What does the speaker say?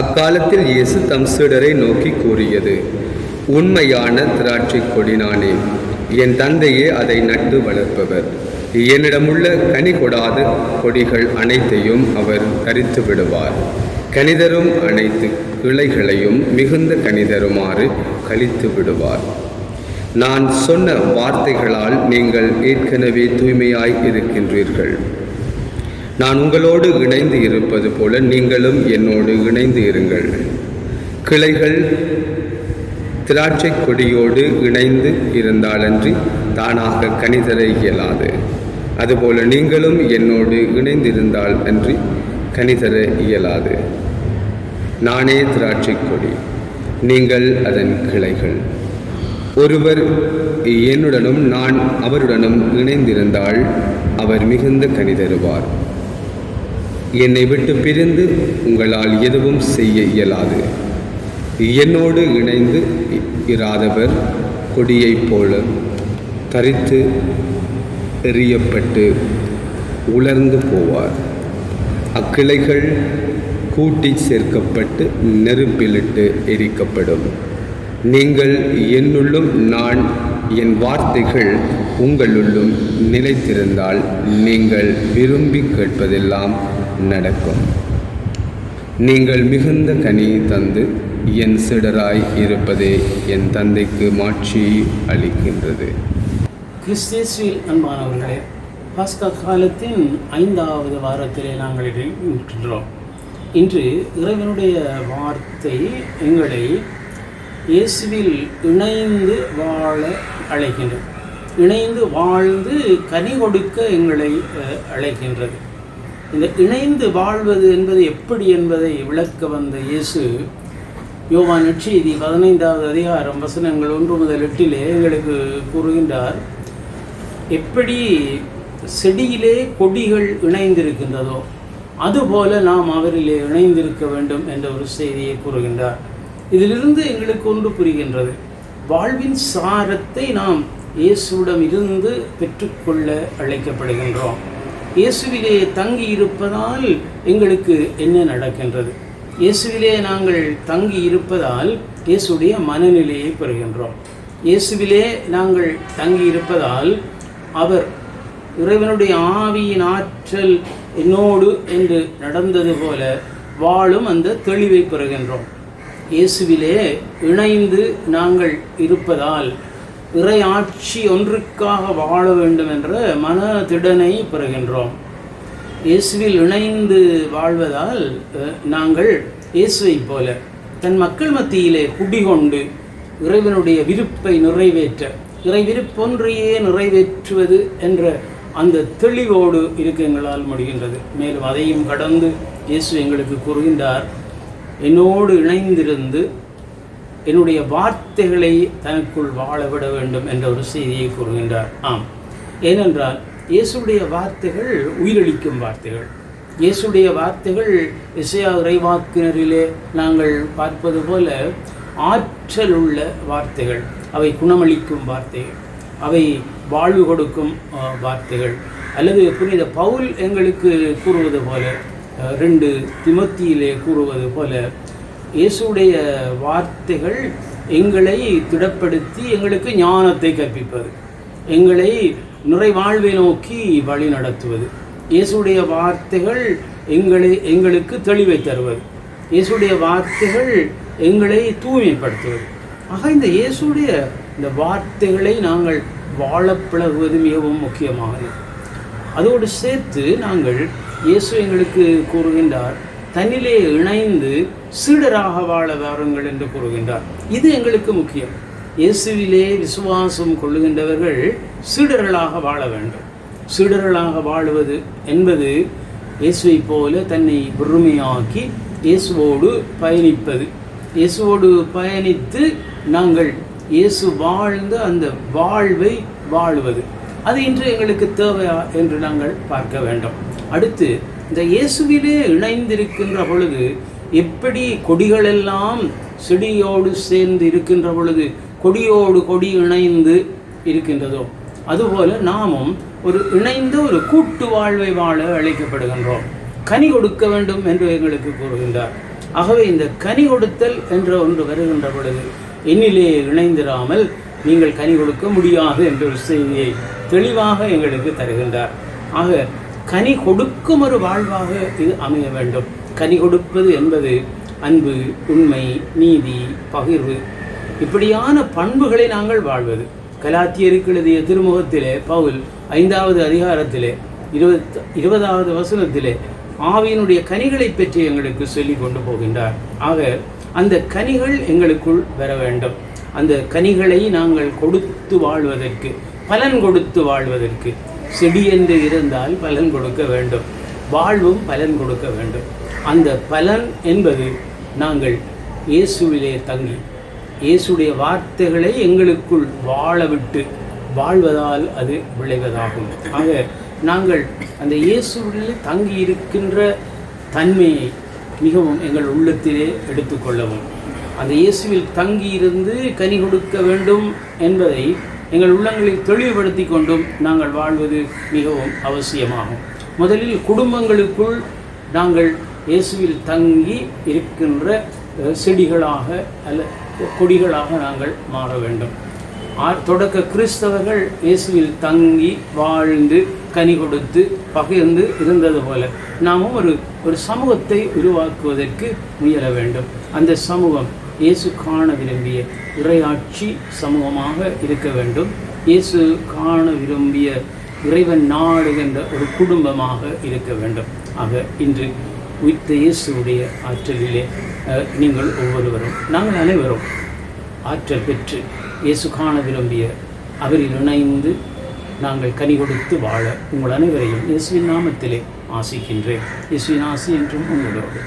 அக்காலத்தில் இயேசு தம் சீடரை நோக்கி கூறியது உண்மையான திராட்சை கொடி நானே என் தந்தையே அதை நட்டு வளர்ப்பவர். என்னிடமுள்ள கனி கொடாத கொடிகள் அனைத்தையும் அவர் தரித்து விடுவார். கணிதரும் அனைத்து கிளைகளையும் மிகுந்த கணிதருமாறு கழித்து விடுவார். நான் சொன்ன வார்த்தைகளால் நீங்கள் ஏற்கனவே தூய்மையாய் இருக்கின்றீர்கள். நான் உங்களோடு இணைந்து இருப்பது போல நீங்களும் என்னோடு இணைந்து இருங்கள். கிளைகள் திராட்சை கொடியோடு இணைந்து இருந்தாலன்றி தானாக கனிதர இயலாது. அதுபோல நீங்களும் என்னோடு இணைந்திருந்தால் அன்றி கனிதர இயலாது. நானே திராட்சை கொடி நீங்கள் அதன் கிளைகள். ஒருவர் என்னுடனும் நான் அவருடனும் இணைந்திருந்தால் அவர் மிகுந்த கனி தருவார். என்னை விட்டு பிரிந்து உங்களால் எதுவும் செய்ய இயலாது. என்னோடு இணைந்து இராதவர் கொடியைப் போல தரித்து எறியப்பட்டு உலர்ந்து போவார். அக்கிளைகள் கூட்டி சேர்க்கப்பட்டு நெருப்பிலிட்டு எரிக்கப்படும். நீங்கள் என்னுள்ளும் நான் என் வார்த்தைகள் உங்களுள்ளும் நிலைத்திருந்தால் நீங்கள் விரும்பி கேட்பதெல்லாம் நடக்கும். நீங்கள் மிகுந்த கனி தந்து என் சிடராய் இருப்பதே என் தந்தைக்கு மாட்சி அளிக்கின்றது. கிறிஸ்தேஸ்வில் அன்பானவர்களே பாஸ்கா காலத்தின் ஐந்தாவது வாரத்திலே நாங்கள் இருக்கின்றோம் இன்று இறைவனுடைய வார்த்தை எங்களை இயேசுவில் இணைந்து வாழ அழைக்கின்றது. இணைந்து வாழ்ந்து கனி கொடுக்க எங்களை அஹ், அழைக்கின்றது. இந்த இணைந்து வாழ்வது என்பது எப்படி என்பதை விளக்க வந்த இயேசு யோவான் நற்செய்தி பதினைந்தாவது அதிகாரம் வசனங்கள் ஒன்று முதல் எட்டிலே எங்களுக்கு கூறுகின்றார் எப்படி செடியிலே கொடிகள் இணைந்திருக்கின்றதோ அதுபோல நாம் அவரிலே இணைந்திருக்க வேண்டும் என்ற ஒரு செய்தியை கூறுகின்றார். இதிலிருந்து எங்களுக்கு ஒன்று புரிகின்றது. வாழ்வின் சாரத்தை நாம் இயேசுவிடம் இருந்து பெற்றுக்கொள்ள அழைக்கப்படுகின்றோம். இயேசுவிலே தங்கி இருப்பதால் எங்களுக்கு என்ன நடக்கின்றது? இயேசுவிலே நாங்கள் தங்கி இருப்பதால் இயேசுடைய மனநிலையை பெறுகின்றோம். இயேசுவிலே நாங்கள் தங்கி இருப்பதால் அவர் இறைவனுடைய ஆவியின் ஆற்றல் என்னோடு என்று நடந்தது போல வாழும் அந்த தெளிவை பெறுகின்றோம். இயேசுவிலே இணைந்து நாங்கள் இருப்பதால் இறை ஆட்சி ஒன்றுக்காக வாழ வேண்டும் என்ற மன திடனை பெறுகின்றோம். இயேசுவில் இணைந்து வாழ்வதால் நாங்கள் இயேசுவைப் போல தன் மக்கள் மத்தியிலே குடிகொண்டு இறைவனுடைய விருப்பை நிறைவேற்ற இறை விருப்பொன்றையே நிறைவேற்றுவது என்ற அந்த தெளிவோடு இருக்க எங்களால் முடிகின்றது. மேலும் அதையும் கடந்து இயேசு எங்களுக்கு கூறுகின்றார் என்னோடு இணைந்திருந்து என்னுடைய வார்த்தைகளை தனக்குள் வாழ விட வேண்டும் என்ற ஒரு செய்தியை கூறுகின்றார். ஆம். ஏனென்றால் இயேசுடைய வார்த்தைகள் உயிரளிக்கும் வார்த்தைகள். இயேசுடைய வார்த்தைகள் இசையா இறைவாக்கினரிலே நாங்கள் பார்ப்பது போல ஆற்றல் உள்ள வார்த்தைகள். அவை குணமளிக்கும் வார்த்தைகள். அவை வாழ்வு கொடுக்கும் வார்த்தைகள். அல்லது புனித பவுல் எங்களுக்கு கூறுவது போல ரெண்டு திமத்தியிலே கூறுவது போல இயேசுடைய வார்த்தைகள் எங்களை திடப்படுத்தி எங்களுக்கு ஞானத்தை கற்பிப்பது. எங்களை நிறைவாழ்வை நோக்கி வழி நடத்துவது. இயேசுடைய வார்த்தைகள் எங்களை எங்களுக்கு தெளிவை தருவது. இயேசுடைய வார்த்தைகள் எங்களை தூய்மைப்படுத்துவது. ஆக இந்த இயேசுடைய இந்த வார்த்தைகளை நாங்கள் வாழப்பழகுவது மிகவும் முக்கியமானது. அதோடு சேர்த்து நாங்கள் இயேசு எங்களுக்கு கூறுகின்றார் தன்னிலே இணைந்து சீடராக வாழ வாருங்கள் என்று கூறுகின்றார். இது எங்களுக்கு முக்கியம். இயேசுவிலே விசுவாசம் கொள்ளுகின்றவர்கள் சீடர்களாக வாழ வேண்டும். சீடர்களாக வாழுவது என்பது இயேசுவைப் போல தன்னை பொறுமையாக்கி இயேசுவோடு பயணிப்பது. இயேசுவோடு பயணித்து நாங்கள் இயேசு வாழ்ந்த அந்த வாழ்வை வாழுவது. அது இன்று எங்களுக்கு தேவையா என்று நாங்கள் பார்க்க வேண்டும். அடுத்து இந்த இயேசுவிலே இணைந்திருக்கின்ற பொழுது எப்படி கொடிகளெல்லாம் செடியோடு சேர்ந்து இருக்கின்ற பொழுது கொடியோடு கொடி இணைந்து இருக்கின்றதோ அதுபோல நாமும் ஒரு இணைந்த ஒரு கூட்டு வாழ்வை வாழ அழைக்கப்படுகின்றோம். கனி கொடுக்க வேண்டும் என்று எங்களுக்கு கூறுகின்றார். ஆகவே இந்த கனி கொடுத்தல் என்ற ஒன்று வருகின்ற பொழுது என்னிலே இணைந்திராமல் நீங்கள் கனி கொடுக்க முடியாது என்ற ஒரு செய்தியை தெளிவாக எங்களுக்கு தருகின்றார். ஆக கனி கொடுக்கும் ஒரு வாழ்வாக இது அமைய வேண்டும். கனி கொடுப்பது என்பது அன்பு உண்மை நீதி பகிர்வு. இப்படியான பண்புகளை நாங்கள் வாழ்வது. கலாத்தியருக்கு எழுதிய திருமுகத்திலே பவுல் ஐந்தாவது அதிகாரத்திலே இருபத் இருபதாவது வசனத்திலே ஆவியினுடைய கனிகளை பற்றி எங்களுக்கு சொல்லி கொண்டு போகின்றார். ஆக அந்த கனிகள் எங்களுக்குள் வர வேண்டும். அந்த கனிகளை நாங்கள் கொடுத்து வாழ்வதற்கு பலன் கொடுத்து வாழ்வதற்கு செடி என்று இருந்தால் பலன் கொடுக்க வேண்டும். வாழ்வும் பலன் கொடுக்க வேண்டும். அந்த பலன் என்பது நாங்கள் இயேசுவிலே தங்கி இயேசுடைய வார்த்தைகளை எங்களுக்குள் வாழ விட்டு வாழ்வதால் அது விளைவதாகும். ஆக நாங்கள் அந்த இயேசுவில் தங்கி இருக்கின்ற தன்மையை மிகவும் எங்கள் உள்ளத்திலே எடுத்துக்கொள்ளவும். அந்த இயேசுவில் தங்கி இருந்து கனி கொடுக்க வேண்டும் என்பதை எங்கள் உள்ளங்களில் தெளிவுபடுத்தி கொண்டும் நாங்கள் வாழ்வது மிகவும் அவசியமாகும். முதலில் குடும்பங்களுக்குள் நாங்கள் இயேசுவில் தங்கி இருக்கின்ற செடிகளாக அல்ல கொடிகளாக நாங்கள் மாற வேண்டும். தொடக்க கிறிஸ்தவர்கள் இயேசுவில் தங்கி வாழ்ந்து கனி கொடுத்து பகிர்ந்து இருந்தது போல நாமும் ஒரு ஒரு சமூகத்தை உருவாக்குவதற்கு முயல வேண்டும். அந்த சமூகம் இயேசு காண விரும்பிய இறையாட்சி சமூகமாக இருக்க வேண்டும். இயேசு காண விரும்பிய இறைவன் நாடுகின்ற ஒரு குடும்பமாக இருக்க வேண்டும். ஆக இன்று உயிர்த்த இயேசுடைய ஆற்றலிலே நீங்கள் ஒவ்வொருவரும் நாங்கள் அனைவரும் ஆற்றல் பெற்று இயேசு காண விரும்பிய அவரில் இணைந்து நாங்கள் கனி கொடுத்து வாழ உங்கள் அனைவரையும் இயேசுவின் நாமத்திலே ஆசிக்கின்றேன். இயேசுவின் ஆசி என்றும் உங்களோடு.